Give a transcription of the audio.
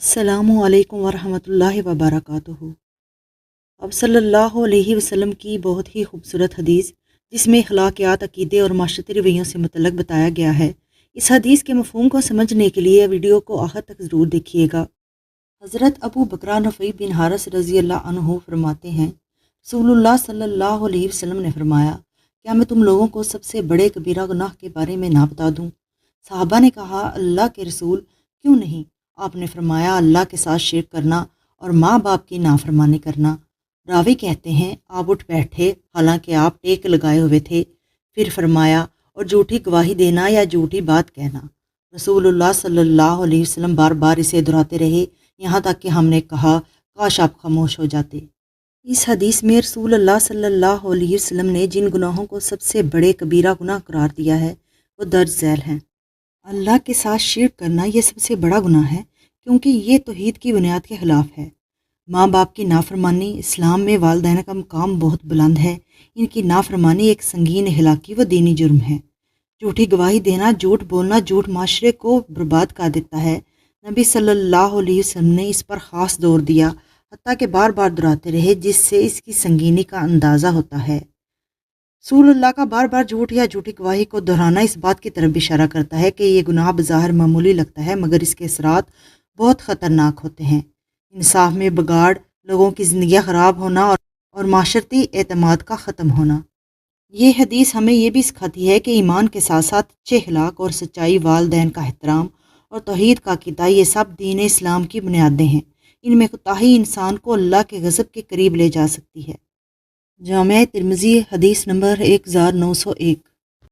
السلام علیکم ورحمۃ اللہ وبرکاتہ۔ اب صلی اللہ علیہ وسلم کی بہت ہی خوبصورت حدیث، جس میں اخلاقیات، عقیدے اور معاشرتی رویوں سے متعلق بتایا گیا ہے۔ اس حدیث کے مفہوم کو سمجھنے کے لیے ویڈیو کو آخر تک ضرور دیکھیے گا۔ حضرت ابو بکرا نفی بن حارث رضی اللہ عنہ فرماتے ہیں، رسول اللہ صلی اللہ علیہ وسلم نے فرمایا، کیا میں تم لوگوں کو سب سے بڑے کبیرہ گناہ کے بارے میں نہ بتا دوں؟ صحابہ نے کہا، اللہ کے رسول، کیوں نہیں؟ آپ نے فرمایا، اللہ کے ساتھ شرک کرنا اور ماں باپ کی نافرمانی کرنا۔ راوی کہتے ہیں، آپ اٹھ بیٹھے، حالانکہ آپ ٹیک لگائے ہوئے تھے۔ پھر فرمایا، اور جھوٹی گواہی دینا یا جھوٹی بات کہنا۔ رسول اللہ صلی اللہ علیہ وسلم بار بار اسے دہراتے رہے، یہاں تک کہ ہم نے کہا، کاش آپ خاموش ہو جاتے۔ اس حدیث میں رسول اللہ صلی اللہ علیہ وسلم نے جن گناہوں کو سب سے بڑے کبیرہ گناہ قرار دیا ہے، وہ درج ذیل ہیں۔ اللہ کے ساتھ شرک کرنا یہ سب سے بڑا گناہ ہے، کیونکہ یہ توحید کی بنیاد کے خلاف ہے۔ ماں باپ کی نافرمانی اسلام میں والدین کا مقام بہت بلند ہے۔ ان کی نافرمانی ایک سنگین ہلاکی و دینی جرم ہے۔ جھوٹی گواہی دینا، جھوٹ بولنا، جھوٹ معاشرے کو برباد کر دیتا ہے۔ نبی صلی اللہ علیہ وسلم نے اس پر خاص دور دیا، حتیٰ کہ بار بار دہراتے رہے، جس سے اس کی سنگینی کا اندازہ ہوتا ہے۔ رسول اللہ کا بار بار جھوٹ یا جھوٹی گواہی کو دہرانا اس بات کی طرف اشارہ کرتا ہے کہ یہ گناہ بظاہر معمولی لگتا ہے، مگر اس کے اثرات بہت خطرناک ہوتے ہیں۔ انصاف میں بگاڑ، لوگوں کی زندگیاں خراب ہونا اور اور معاشرتی اعتماد کا ختم ہونا۔ یہ حدیث ہمیں یہ بھی سکھاتی ہے کہ ایمان کے ساتھ ساتھ اچھے اخلاق اور سچائی، والدین کا احترام اور توحید کا قطع یہ سب دین اسلام کی بنیادیں ہیں۔ ان میں کوتاہی انسان کو اللہ کے غضب کے قریب لے جا سکتی ہے۔ جامعہ ترمزی حدیث نمبر ایک ہزار نو سو ایک۔